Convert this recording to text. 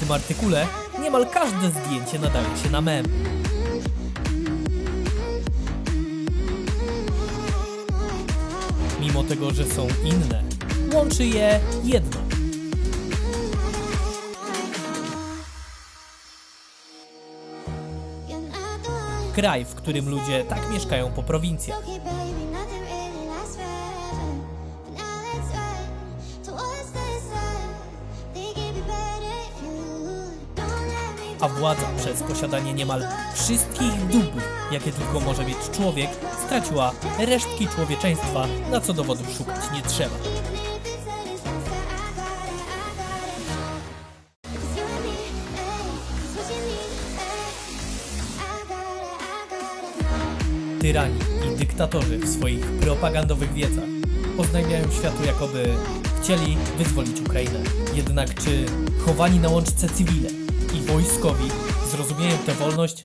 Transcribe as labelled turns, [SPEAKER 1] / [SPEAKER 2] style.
[SPEAKER 1] tym artykule niemal każde zdjęcie nadaje się na mem. Mimo tego, że są inne, łączy je jedno. Kraj, w którym ludzie tak mieszkają po prowincjach. A władza przez posiadanie niemal wszystkich dóbr, jakie tylko może mieć człowiek, straciła resztki człowieczeństwa, na co dowodów szukać nie trzeba. Tyrani i dyktatorzy w swoich propagandowych wiecach oznajmiają światu, jakoby chcieli wyzwolić Ukrainę. Jednak czy chowani na łączce cywile i wojskowi. Zrozumieją tę wolność